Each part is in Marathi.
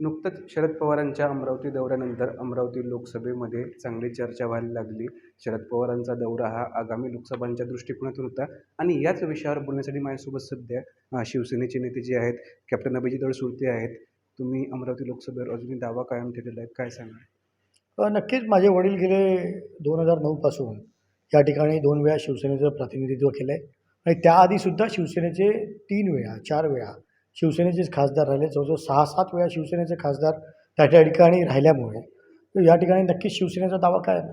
नुकतंच शरद पवारांच्या अमरावती दौऱ्यानंतर अमरावती लोकसभेमध्ये चांगली चर्चा व्हायला लागली. शरद पवारांचा दौरा हा आगामी लोकसभांच्या दृष्टिकोनातून होता आणि याच विषयावर बोलण्यासाठी माझ्यासोबत सध्या शिवसेनेचे नेते जे आहेत कॅप्टन अभिजित सुरते आहेत. तुम्ही अमरावती लोकसभेवर अजूनही दावा कायम ठेवलेला आहे. काय सांगा नक्कीच माझे वडील गेले दोन हजार नऊपासून या ठिकाणी दोन वेळा शिवसेनेचं प्रतिनिधित्व केलं आहे आणि त्याआधीसुद्धा शिवसेनेचे तीन वेळा चार वेळा शिवसेनेचेच खासदार राहिले. जवळजवळ सहा सात वेळा शिवसेनेचे खासदार त्या त्या ठिकाणी राहिल्यामुळे या ठिकाणी नक्कीच शिवसेनेचा दावा काय आहे?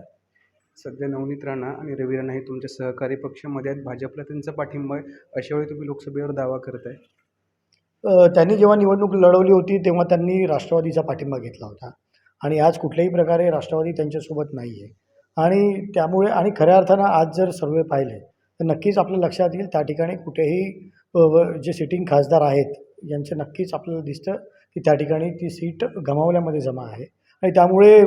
सध्या नवनीत राणा आणि रवी राणा हे तुमच्या सहकारी पक्षामध्ये आहेत. भाजपला त्यांचा पाठिंबा आहे. अशा वेळी तुम्ही लोकसभेवर दावा करताय? अ, त्यांनी जेव्हा निवडणूक लढवली होती तेव्हा त्यांनी राष्ट्रवादीचा पाठिंबा घेतला होता. आणि आज कुठल्याही प्रकारे राष्ट्रवादी त्यांच्यासोबत नाही आहे आणि त्यामुळे आणि खऱ्या अर्थानं आज जर सर्वे पाहिले तर नक्कीच आपल्या लक्षात येईल त्या ठिकाणी कुठेही जे सिटिंग खासदार आहेत यांचं नक्कीच आपल्याला दिसतं की त्या ठिकाणी ती सीट गमावल्यामध्ये जमा आहे. आणि त्यामुळे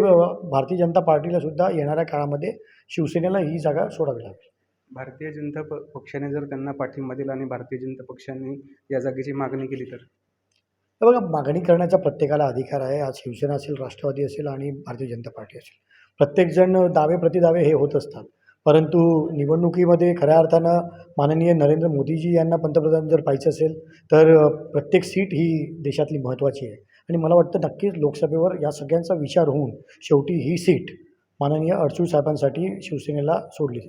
भारतीय जनता पार्टीला सुद्धा येणाऱ्या काळामध्ये शिवसेनेला ही जागा सोडावी लागेल. भारतीय जनता प पक्षाने जर त्यांना पाठिंबा दिला आणि भारतीय जनता पक्षाने या जागेची मागणी केली तर? बघा मागणी करण्याचा प्रत्येकाला अधिकार आहे. आज शिवसेना असेल राष्ट्रवादी असेल आणि भारतीय जनता पार्टी असेल. प्रत्येकजण दावे प्रतिदावे हे होत असतात. परंतु निवडणुकीमध्ये खऱ्या अर्थानं माननीय नरेंद्र मोदीजी यांना पंतप्रधान जर पाहिजे असेल तर प्रत्येक सीट ही देशातली महत्त्वाची आहे. आणि मला वाटतं नक्कीच लोकसभेवर या सगळ्यांचा विचार होऊन शेवटी ही सीट माननीय अडसूळ साहेबांसाठी शिवसेनेला सोडली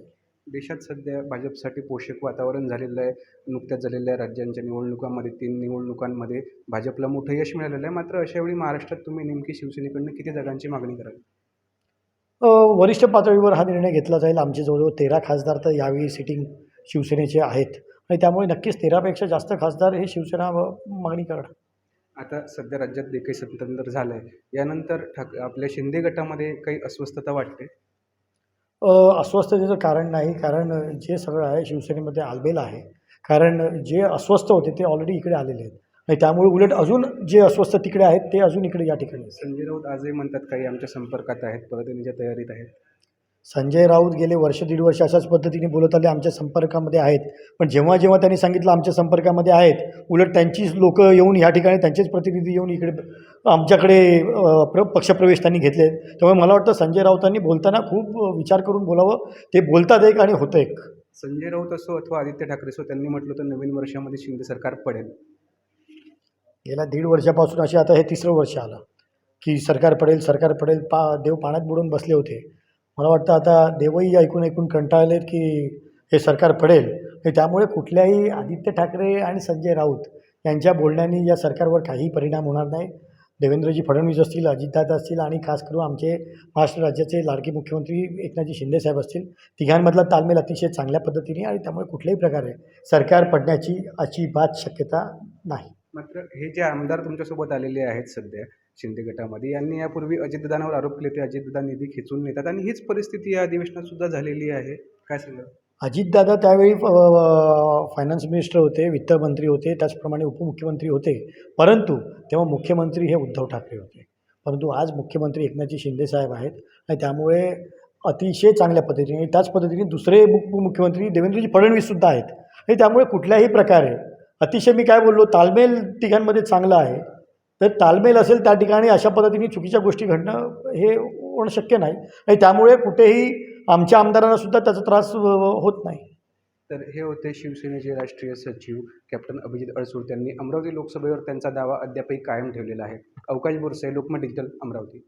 देशात सध्या भाजपसाठी पोषक वातावरण झालेलं आहे. नुकत्याच झालेल्या राज्यांच्या निवडणुकांमध्ये तीन निवडणुकांमध्ये भाजपला मोठं यश मिळालेलं आहे. मात्र अशावेळी महाराष्ट्रात तुम्ही नेमकी शिवसेनेकडनं किती जागांची मागणी कराल? वरिष्ठ पातळीवर हा निर्णय घेतला जाईल. आमचे जवळजवळ तेरा खासदार तर यावेळी सिटिंग शिवसेनेचे आहेत. आणि त्यामुळे नक्कीच तेरापेक्षा जास्त खासदार हे शिवसेना मागणी करणार. आता सध्या राज्यात जे काही स्वतंत्र झालं आहे यानंतर ठाक आपल्या शिंदे गटामध्ये काही अस्वस्थता वाटते? अस्वस्थतेचं कारण नाही. कारण जे सगळं आहे शिवसेनेमध्ये आलबेल आहे. कारण जे अस्वस्थ होते ते ऑलरेडी इकडे आलेले आहेत. आणि त्यामुळे उलट अजून जे अस्वस्थ तिकडे आहेत ते अजून इकडे या ठिकाणी. संजय राऊत आजही म्हणतात काही आमच्या संपर्कात आहेत परत येण्याच्या तयारीत आहेत. संजय राऊत गेले वर्ष दीड वर्ष अशाच पद्धतीने बोलत आले आमच्या संपर्कामध्ये आहेत. पण जेव्हा जेव्हा त्यांनी सांगितलं आमच्या संपर्कामध्ये आहेत उलट त्यांचीच लोक येऊन या ठिकाणी त्यांचेच प्रतिनिधी येऊन इकडे आमच्याकडे प्र पक्षप्रवेश त्यांनी घेतले. त्यामुळे मला वाटतं संजय राऊतांनी बोलताना खूप विचार करून बोलावं. ते बोलतात एक आणि होतं एक संजय राऊत असो अथवा आदित्य ठाकरे असो त्यांनी म्हटलं तर नवीन वर्षामध्ये शिंदे सरकार पडेल. गेल्या दीड वर्षापासून असे आता हे तिसरं वर्ष आलं की सरकार पडेल सरकार पडेल पा देव पाण्यात बुडून बसले होते. मला वाटतं आता देवही ऐकून ऐकून कंटाळलेत की हे सरकार पडेल. आणि त्यामुळे कुठल्याही आदित्य ठाकरे आणि संजय राऊत यांच्या बोलण्याने या सरकारवर काही परिणाम होणार नाही. देवेंद्रजी फडणवीस असतील अजितदादा असतील आणि खास करून आमचे महाराष्ट्र राज्याचे लाडके मुख्यमंत्री एकनाथजी शिंदेसाहेब असतील तिघांमधला तालमेल अतिशय चांगल्या पद्धतीने आणि त्यामुळे कुठल्याही प्रकारे सरकार पडण्याची अजिबात शक्यता नाही. मात्र हे जे आमदार तुमच्यासोबत आलेले आहेत सध्या शिंदे गटामध्ये यांनी यापूर्वी अजितदादांवर आरोप केले ते अजितदादा निधी खेचून नेतात आणि हीच परिस्थिती या अधिवेशनात सुद्धा झालेली आहे. काय सांगा? अजितदादा त्यावेळी फायनान्स मिनिस्टर होते वित्तमंत्री होते त्याचप्रमाणे उपमुख्यमंत्री होते. परंतु तेव्हा मुख्यमंत्री हे उद्धव ठाकरे होते. परंतु आज मुख्यमंत्री एकनाथजी शिंदेसाहेब आहेत आणि त्यामुळे अतिशय चांगल्या पद्धतीने त्याच पद्धतीने दुसरे उपमुख्यमंत्री देवेंद्रजी फडणवीससुद्धा आहेत. आणि त्यामुळे कुठल्याही प्रकारे अतिशय मी काय बोललो ताळमेल तिघांमध्ये चांगला आहे. तर ताळमेल असेल त्या ठिकाणी अशा पद्धतीने चुकीच्या गोष्टी घडणं हे होणं शक्य नाही. आणि त्यामुळे कुठेही आमच्या आमदारांना सुद्धा त्याचा त्रास होत नाही. तर हे होते शिवसेनेचे राष्ट्रीय सचिव कॅप्टन अभिजित अडसूळ त्यांनी अमरावती लोकसभेवर त्यांचा दावा अद्यापही कायम ठेवलेला आहे. अवकाश बोरसे लोकमत डिजिटल अमरावती.